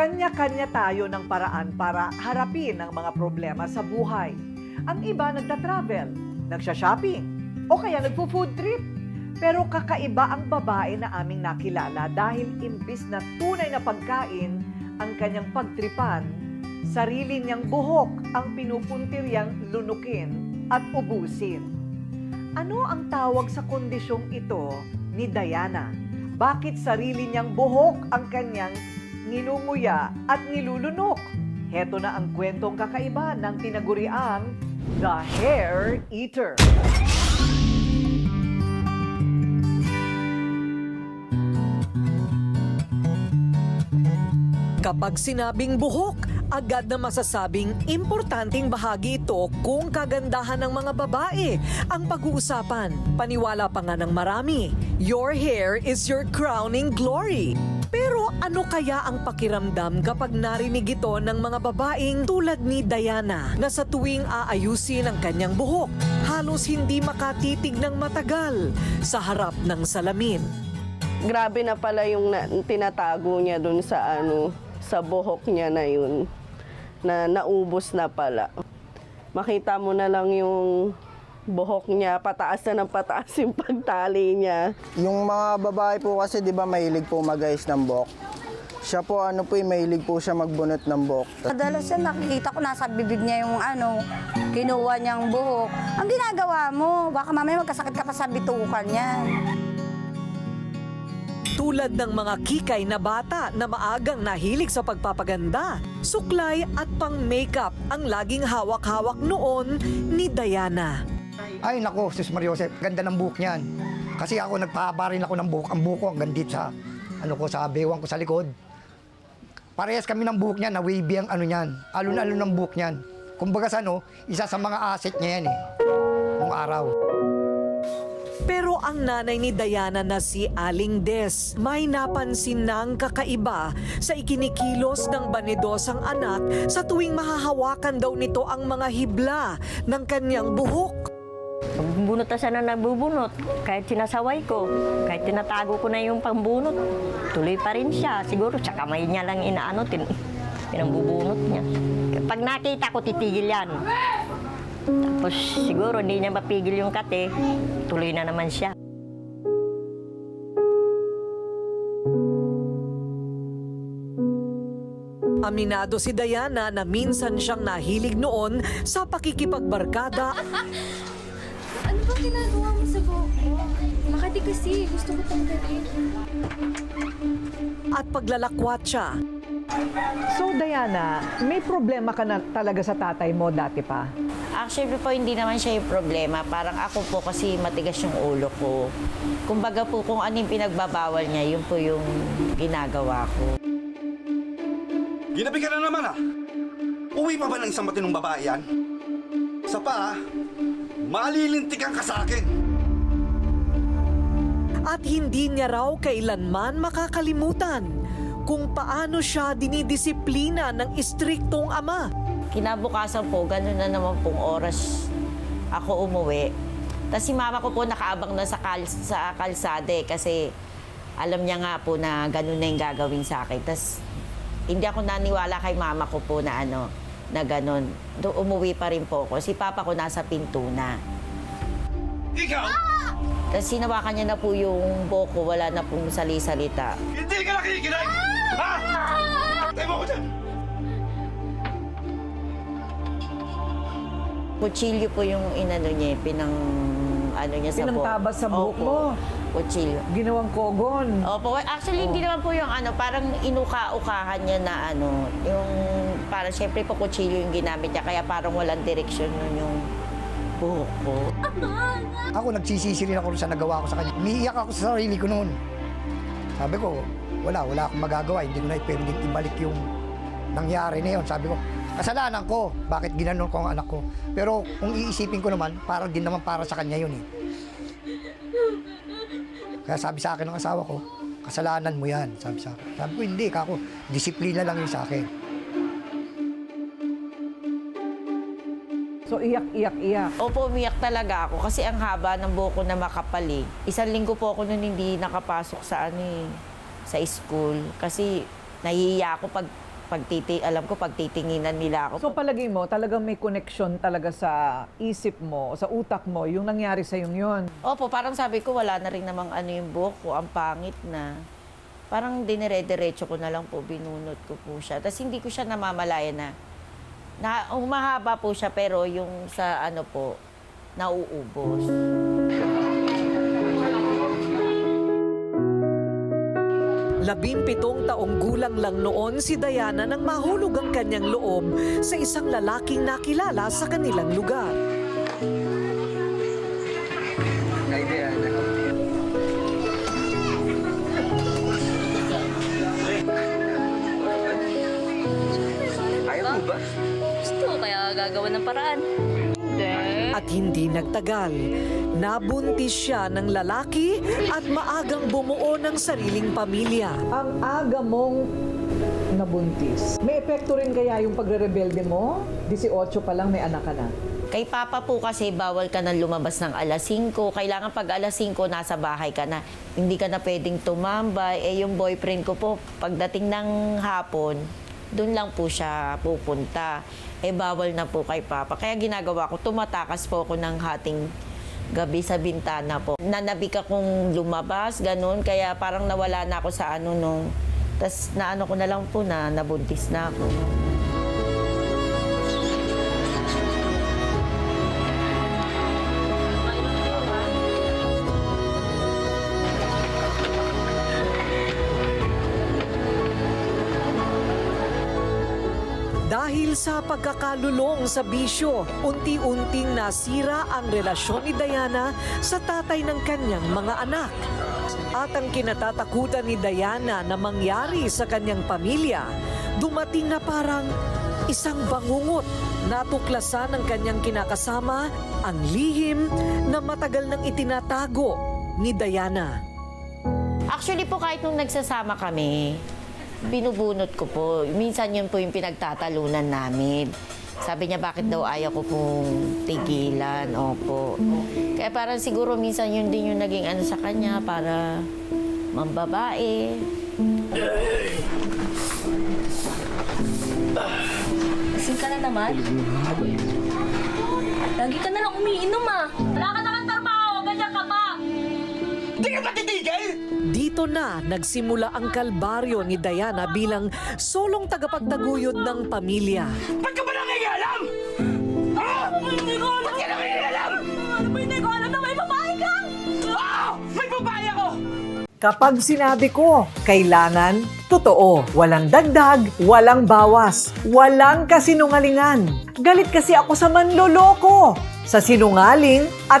Kanya-kanya tayo ng paraan para harapin ang mga problema sa buhay. Ang iba nagta-travel, nagsha-shopping, o kaya nagpo-food trip. Pero kakaiba ang babae na aming nakilala dahil imbis na tunay na pagkain ang kanyang pagtripan, sarili niyang buhok ang pinupuntiryang lunukin at ubusin. Ano ang tawag sa kondisyong ito ni Diana? Bakit sarili niyang buhok ang kanyang ninunguya at nilulunok? Heto na ang kwentong kakaiba ng tinaguriang The Hair Eater. Kapag sinabing buhok, agad na masasabing importanteng bahagi ito kung kagandahan ng mga babae ang pag-uusapan. Paniwala pa nga ng marami, your hair is your crowning glory. Pero ano kaya ang pakiramdam kapag narinig ito ng mga babaeng tulad ni Diana na sa tuwing aayusin ang kanyang buhok, halos hindi makatitig ng matagal sa harap ng salamin. Grabe na pala yung na, tinatago niya dun sa ano, sa buhok niya na yun. Na naubos na pala. Makita mo na lang yung buhok niya, pataas na ng pataas yung pagtali niya. Yung mga babae po kasi 'di ba mahilig po magayos ng buhok. Siya po ano po, eh, mahilig po siya magbunot ng buhok. Madalas yan nakikita ko nasa bibig niya yung ano, kinuha niyang buhok. Ang ginagawa mo, baka mamaya magkasakit ka pa sa bitukan niya. Tulad ng mga kikay na bata na maagang nahilig sa pagpapaganda, suklay at pang-makeup ang laging hawak-hawak noon ni Diana. Ay nako, sis Mariosep, ganda ng buhok niyan. Kasi ako nagpahaba rin ako ng buhok. Ang buhok ko hanggang dito sa, ano ko, sa bewang ko sa likod. Parehas kami ng buhok niyan, na wavy ang ano niyan. Alon-alon ng buhok niyan. Kumbaga sa ano, isa sa mga asset niya yan eh. Nung araw. Pero ang nanay ni Diana na si Aling Des, may napansin ng kakaiba sa ikinikilos ng banidosang anak sa tuwing mahahawakan daw nito ang mga hibla ng kanyang buhok. Nagbubunot na siya na nagbubunot. Kahit sinasaway ko, kahit tinatago ko na yung pambunot, tuloy pa rin siya. Siguro sa kamay niya lang inaano, tin, pinambubunot niya. Pag nakita ko, titigil yan. Tapos siguro hindi niya mapigil yung kate, tuloy na naman siya. Aminado si Diana na minsan siyang nahilig noon sa pakikipagbarkada Ano ba ginagawa mo sa buhok ko? Makati kasi, gusto ko tanggalin. at paglalakwatsa. So Diana, may problema ka na talaga sa tatay mo dati pa? Actually po, hindi naman siya yung problema. Parang ako po kasi matigas yung ulo ko. Kumbaga po, kung ano yung pinagbabawal niya, yun po yung ginagawa ko. Ginabi ka na naman ah! Uwi pa ba ng isang matinong babae yan? Sa pa ah, malilintikan ka sa akin! At hindi niya raw kailanman makakalimutan kung paano siya dinidisiplina ng istriktong ama. Kinabukasan po, gano'n na naman pong oras ako umuwi. Tapos si mama ko po nakaabang na sa, kal sa kalsada eh, kasi alam niya nga po na gano'n na yung gagawin sa akin. Tapos hindi ako naniwala kay mama ko po na ano, na gano'n. Do, umuwi pa rin po ako. Si papa ko nasa pinto na. Ikaw! Tapos sinawakan niya na po yung boko, wala na pong sali-salita. Hindi ka nakikinig! Ha? Tayo mo ko dyan! Kutsilyo po yung inano niya, eh, pinang ano niya sa buhok. Pinangtabas sa buhok mo? Kutsilyo. Ginawang kogon. Opo, actually hindi naman po yung ano, parang inuka-ukahan niya na ano, yung parang syempre po kutsilyo yung ginamit niya, kaya parang walang direksyon nun yung buhok ko. Ako nagsisisi rin ako sa nagawa ko sa kanya. Umiiyak ako sa sarili ko noon. Sabi ko, wala, wala akong magagawa. Hindi ko na pwedeng ibalik yung nangyari na yun. Sabi ko, kasalanan ko. Bakit ginanon ko ang anak ko? Pero kung iisipin ko naman, para din naman para sa kanya yun eh. Kaya sabi sa akin ng asawa ko, kasalanan mo yan. Sabi sa akin. Sabi ko, hindi, kako. Disiplina lang yun sa akin. So iyak, iyak, iyak. Opo, umiyak talaga ako kasi ang haba ng buhok ko na makapal eh. Isang linggo po ako nun hindi nakapasok sa ano eh, sa school. Kasi nahihiya ako pag pagtiti, alam ko pagtitinginan nila ako. So palagay mo, talagang may connection talaga sa isip mo, sa utak mo, yung nangyari sa yung yun. Opo, parang sabi ko, wala na rin namang ano yung buhok ko, ang pangit na. Parang dinire-diretso ko na lang po, binunot ko po siya. Tapos hindi ko siya namamalaya na, na humahaba po siya, pero yung sa ano po, nauubos. Labimpitong taong gulang lang noon si Diana nang mahulog ang kanyang loob sa isang lalaking nakilala sa kanilang lugar. Gusto, kaya gagawa ng paraan. At hindi nagtagal, nabuntis siya ng lalaki at maagang bumuo ng sariling pamilya. Ang aga mong nabuntis. May epekto rin kaya yung pagre-rebelde mo? 18 pa lang may anak ka na. Kay Papa po kasi bawal ka na lumabas ng alas 5. Kailangan pag alas 5 nasa bahay ka na. Hindi ka na pwedeng tumambay. Eh yung boyfriend ko po, pagdating ng hapon, doon lang po siya pupunta. Eh bawal na po kay Papa. Kaya ginagawa ko, tumatakas po ako ng hating gabi sa bintana po. Nanabik akong lumabas, ganun. Kaya parang nawala na ako sa ano nung... Tapos naano ko na lang po na nabuntis na ako. Dahil sa pagkakalulong sa bisyo, unti-unting nasira ang relasyon ni Diana sa tatay ng kanyang mga anak. At ang kinatatakutan ni Diana na mangyari sa kanyang pamilya, dumating na parang isang bangungot. Natuklasan ng kanyang kinakasama ang lihim na matagal nang itinatago ni Diana. Actually po kahit nung nagsasama kami, binubunot ko po. Minsan yun po yung pinagtatalunan namin. Sabi niya, bakit daw ayaw ko pong tigilan? Opo. Kaya parang siguro minsan yun din yung naging ano sa kanya para mambabae. Lasing ka na naman. Lagi ka na lang umiinom ah. Wala ka naman Dito na nagsimula ang kalbaryo ni Diana bilang solong tagapagtaguyod ng pamilya. Ba't ka ba nangyayalam? Ha? Hindi ko alam. Ba't ka ba hindi ko alam na may babae ka? Oo! May babae ako! Kapag sinabi ko, kailangan, totoo. Walang dagdag, walang bawas, walang kasinungalingan. Galit kasi ako sa manloloko, sa sinungaling at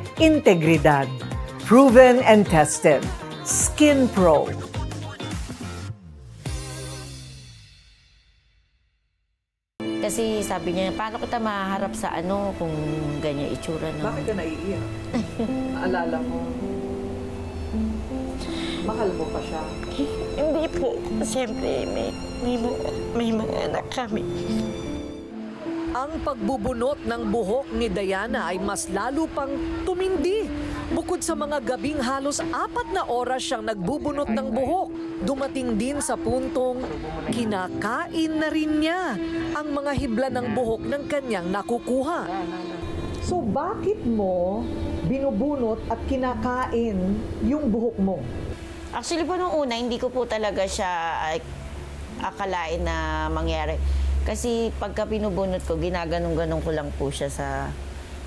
integridad, proven and tested. Skin Pro. Kasi sabi niya, paano kita maharap sa ano kung ganyan itsura ng... ka naiiyak? Naalala mo? Mahal mo pa siya. Hindi po. Siyempre, may, may, may mga anak kami. Ang pagbubunot ng buhok ni Diana ay mas lalo pang tumindi. Bukod sa mga gabing halos apat na oras siyang nagbubunot ng buhok, dumating din sa puntong kinakain na rin niya ang mga hibla ng buhok ng kanyang nakukuha. So bakit mo binubunot at kinakain yung buhok mo? Actually po nung una, hindi ko po talaga siya akalain na mangyari. Kasi pagka pinubunot ko, ginaganong-ganong ko lang po siya sa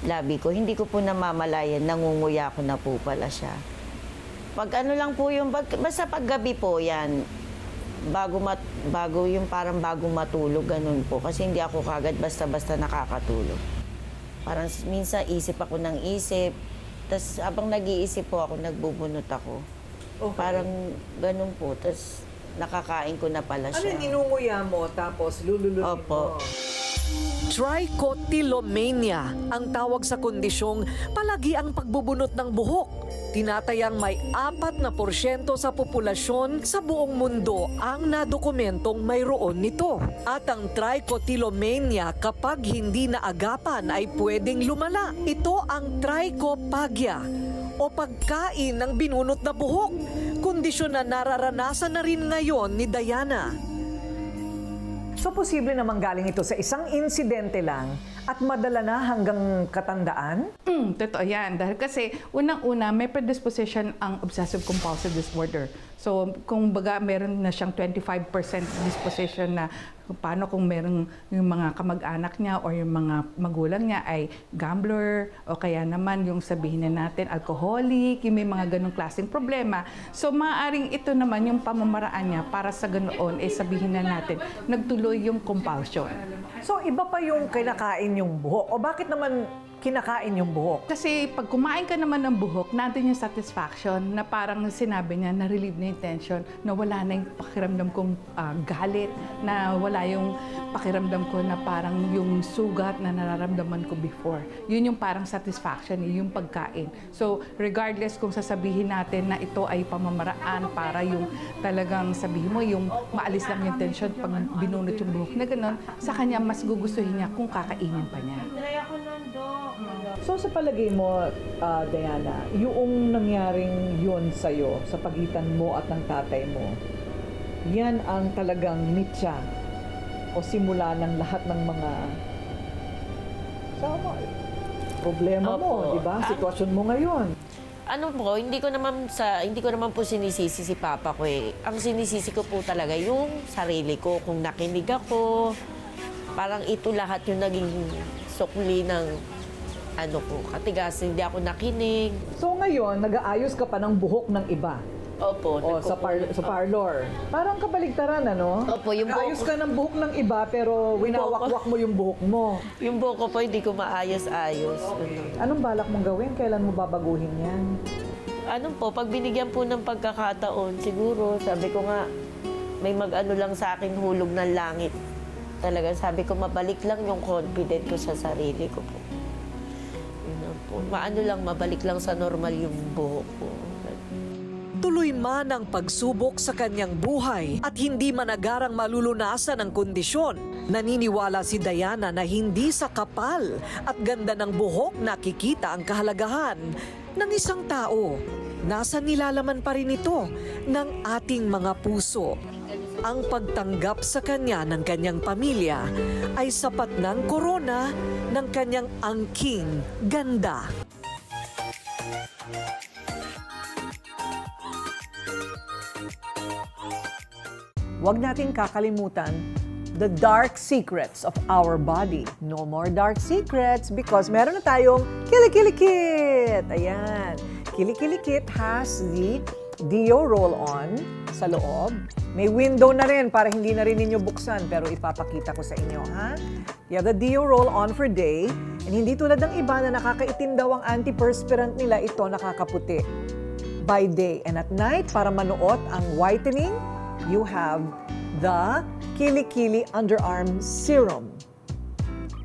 labi ko. Hindi ko po namamalayan, nangunguya ko na po pala siya. Pag ano lang po yung, bag- basta paggabi po yan, bago, mat, bago yung parang bago matulog, ganun po. Kasi hindi ako kagad basta-basta nakakatulog. Parang minsan isip ako ng isip, tapos habang nag-iisip po ako, nagbubunot ako. Parang ganun po. Tapos nakakain ko na pala Ano siya. ninunguya mo tapos lululutin Opo. mo? Trichotillomania ang tawag sa kondisyong palagi ang pagbubunot ng buhok. Tinatayang may apat na porsyento sa populasyon sa buong mundo ang nadokumentong mayroon nito. At ang trichotillomania kapag hindi naagapan ay pwedeng lumala. Ito ang trichophagia o pagkain ng binunot na buhok. Kondisyon na nararanasan na rin ngayon ni Diana. So, posible namang galing ito sa isang insidente lang at madala na hanggang katandaan? Mm, totoo yan. Dahil kasi, unang-una, may predisposition ang obsessive-compulsive disorder. So, kung baga, meron na siyang 25% disposition na paano kung meron yung mga kamag-anak niya or yung mga magulang niya ay gambler o kaya naman yung sabihin na natin alcoholic, yung may mga ganong klaseng problema. So, maaaring ito naman yung pamamaraan niya para sa ganoon, eh sabihin na natin, nagtuloy yung compulsion. So, iba pa yung kinakain yung buhok. O bakit naman kinakain yung buhok? Kasi pag kumain ka naman ng buhok, nandun yung satisfaction na parang sinabi niya, na-relieve na yung tension, na wala na yung pakiramdam kong ah, galit, na wala yung pakiramdam ko na parang yung sugat na nararamdaman ko before. Yun yung parang satisfaction, eh, yung pagkain. So, regardless kung sasabihin natin na ito ay pamamaraan para yung talagang sabihin mo, yung maalis lang yung tension pag binunot yung buhok na gano'n, sa kanya mas gugustuhin niya kung kakainin pa niya. So, sa palagay mo, ah, Diana, yung nangyaring yun sa'yo sa pagitan mo at ng tatay mo, yan ang talagang mitya o simula ng lahat ng mga sama, problema mo, Opo. di ba? Sitwasyon mo ngayon. Ano po, hindi ko naman sa hindi ko naman po sinisisi si papa ko eh. Ang sinisisi ko po talaga yung sarili ko kung nakinig ako. Parang ito lahat yung naging sukli ng ano ko, katigas, hindi ako nakinig. So ngayon, nag-aayos ka pa ng buhok ng iba. Opo. O sa, par- sa parlor. Parang kabaligtaran, ano? Opo, yung Nag-aayos buhok- ka ng buhok ng iba, pero winawakwak mo yung buhok mo. Yung buhok ko po, hindi ko maayos-ayos. Anong balak mong gawin? Kailan mo babaguhin yan? Ano po, pag binigyan po ng pagkakataon, siguro, sabi ko nga, may mag-ano lang sa akin hulog ng langit. Talaga, sabi ko, mabalik lang yung confident ko sa sarili ko po. Po. Maano lang, mabalik lang sa normal yung buhok ko. Tuloy man ang pagsubok sa kanyang buhay at hindi managarang malulunasan ang kondisyon. Naniniwala si Diana na hindi sa kapal at ganda ng buhok nakikita ang kahalagahan ng isang tao. Nasa nilalaman pa rin ito ng ating mga puso. Ang pagtanggap sa kanya ng kanyang pamilya ay sapat ng korona ng kanyang angking ganda. Huwag nating kakalimutan the dark secrets of our body. No more dark secrets because meron na tayong Kilikili-Kit! Ayan. Kilikili-Kit has the Dio roll-on sa loob. May window na rin para hindi na rin ninyo buksan pero ipapakita ko sa inyo, ha? You have the Dio roll-on for day and hindi tulad ng iba na nakakaitim daw ang antiperspirant nila, ito nakakaputi by day. And at night, para manuot ang whitening, you have the Kili-Kili Underarm Serum.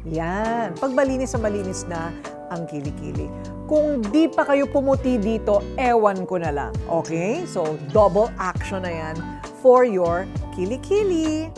Yan. Pag malinis sa malinis na ang kilikili. Kung di pa kayo pumuti dito, ewan ko na lang. Okay? So, double action na yan for your kilikili.